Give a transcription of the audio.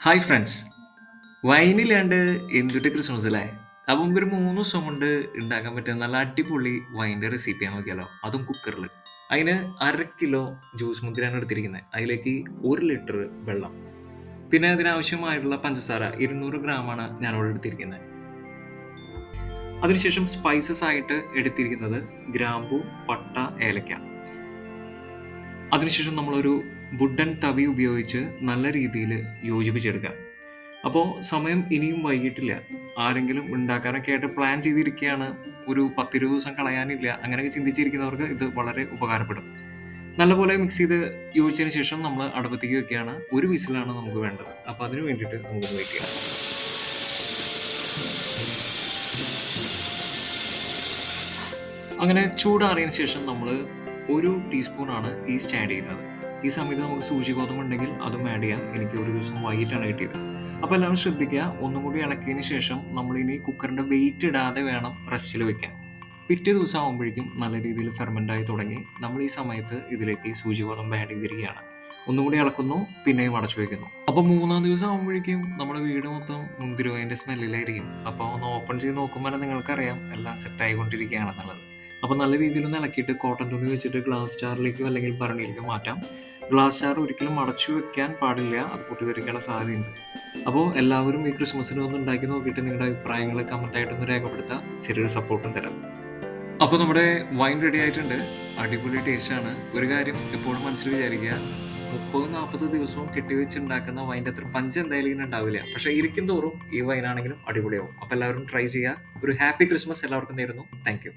Hi friends വൈനിലാണ്ട് എന്തുട്ട് Christmas അല്ലേ? അപ്പം നമുക്കൊരു മൂന്ന് ദിവസം കൊണ്ട് ഉണ്ടാക്കാൻ പറ്റുന്ന നല്ല അടിപൊളി വൈന്റെ റെസിപ്പിയാണ് നോക്കിയാലോ. അതും കുക്കറിൽ അതിന് അര കിലോ ജ്യൂസ് മുദ്രയാണ് എടുത്തിരിക്കുന്നത് അതിലേക്ക് ഒരു ലിറ്റർ വെള്ളം. പിന്നെ അതിനാവശ്യമായിട്ടുള്ള പഞ്ചസാര ഇരുന്നൂറ് ഗ്രാമാണ് ഞാനിവിടെ എടുത്തിരിക്കുന്നത് അതിനുശേഷം സ്പൈസസ് ആയിട്ട് എടുത്തിരിക്കുന്നത് ഗ്രാമ്പു പട്ട ഏലക്ക. അതിനുശേഷം നമ്മളൊരു വുഡൻ തവി ഉപയോഗിച്ച് നല്ല രീതിയിൽ യോജിപ്പിച്ചെടുക്കാം. അപ്പോൾ സമയം ഇനിയും വൈകിട്ടില്ല. ആരെങ്കിലും ഉണ്ടാക്കാനൊക്കെ ആയിട്ട് പ്ലാൻ ചെയ്തിരിക്കുകയാണ്. ഒരു പത്തിരുപത് ദിവസം കളയാനില്ല. അങ്ങനെയൊക്കെ ചിന്തിച്ചിരിക്കുന്നവർക്ക് ഇത് വളരെ ഉപകാരപ്പെടും. നല്ലപോലെ മിക്സ് ചെയ്ത് യോജിച്ചതിന് ശേഷം നമ്മൾ അടുപ്പത്തേക്ക് വെക്കുകയാണ്. ഒരു വിസിലാണ് നമുക്ക് വേണ്ടത്. അപ്പോൾ അതിന് വേണ്ടിയിട്ട് നമുക്ക് വയ്ക്കുക അങ്ങനെ ചൂടാറിയതിന് ശേഷം നമ്മൾ ഒരു ടീസ്പൂണാണ് ഈസ്റ്റ് ആഡ് ചെയ്യുന്നത്. ഈ സമയത്ത് നമുക്ക് സൂചി ഗോതമ്പ് ഉണ്ടെങ്കിൽ അതും ആഡ് ചെയ്യാം. എനിക്ക് ഒരു ദിവസം വൈകിട്ടാണ് കിട്ടിയത്. അപ്പോൾ എല്ലാവരും ശ്രദ്ധിക്കുക ഒന്നും കൂടി ഇളക്കിയതിന് ശേഷം നമ്മൾ ഇനി കുക്കറിന്റെ വെയിറ്റ് ഇടാതെ വേണം റെസ്റ്റിൽ വെക്കാൻ. പിറ്റേ ദിവസം ആകുമ്പോഴേക്കും നല്ല രീതിയിൽ ഫെർമെന്റ് ആയി തുടങ്ങി. നമ്മൾ ഈ സമയത്ത് ഇതിലേക്ക് സൂചി ഗോതമ്പ് ആഡ് ചെയ്തിരിക്കുകയാണ്. ഒന്നും കൂടി ഇളക്കുന്നു പിന്നെയും അടച്ചു വയ്ക്കുന്നു അപ്പോൾ മൂന്നാം ദിവസം ആകുമ്പോഴേക്കും നമ്മുടെ വീട് മൊത്തം മുന്തിരുവതിന്റെ സ്മെല്ലിലായിരിക്കും അപ്പോൾ ഒന്ന് ഓപ്പൺ ചെയ്ത് നോക്കുമ്പോൾ നിങ്ങൾക്കറിയാം എല്ലാം സെറ്റ് ആയിക്കൊണ്ടിരിക്കുകയാണെന്നുള്ളത് അപ്പോൾ നല്ല രീതിയിൽ ഒന്ന് ഇളക്കിയിട്ട് കോട്ടൺ തുണി വെച്ചിട്ട് ഗ്ലാസ് ജാറിലേക്കോ അല്ലെങ്കിൽ ഭരണിയിലേക്കോ മാറ്റാം. ഗ്ലാസ് ജാർ ഒരിക്കലും അടച്ചു വെക്കാൻ പാടില്ല. അത് പൊട്ടിത്തെറിക്കാനുള്ള സാധ്യതയുണ്ട്. അപ്പോൾ എല്ലാവരും ഈ ക്രിസ്മസിന് ഒന്ന് ഉണ്ടാക്കി നോക്കിയിട്ട് നിങ്ങളുടെ അഭിപ്രായങ്ങൾ കമന്റായിട്ടൊന്ന് രേഖപ്പെടുത്താം. ചെറിയൊരു സപ്പോർട്ടും തരാം. അപ്പോൾ നമ്മുടെ വൈൻ റെഡി ആയിട്ടുണ്ട്. അടിപൊളി ടേസ്റ്റാണ് ഒരു കാര്യം എപ്പോഴും മനസ്സിൽ വിചാരിക്കുക മുപ്പത് നാൽപ്പത് ദിവസവും കെട്ടിവെച്ച് ഉണ്ടാക്കുന്ന വൈന്റെ അത്ര പഞ്ച് എന്തായാലും ഇങ്ങനെ ഉണ്ടാവില്ല. പക്ഷേ ഇരിക്കും തോറും ഈ വൈനാണെങ്കിലും അടിപൊളിയാവും. അപ്പോൾ എല്ലാവരും ട്രൈ ചെയ്യുക. ഒരു ഹാപ്പി ക്രിസ്മസ് എല്ലാവർക്കും നേരുന്നു. താങ്ക്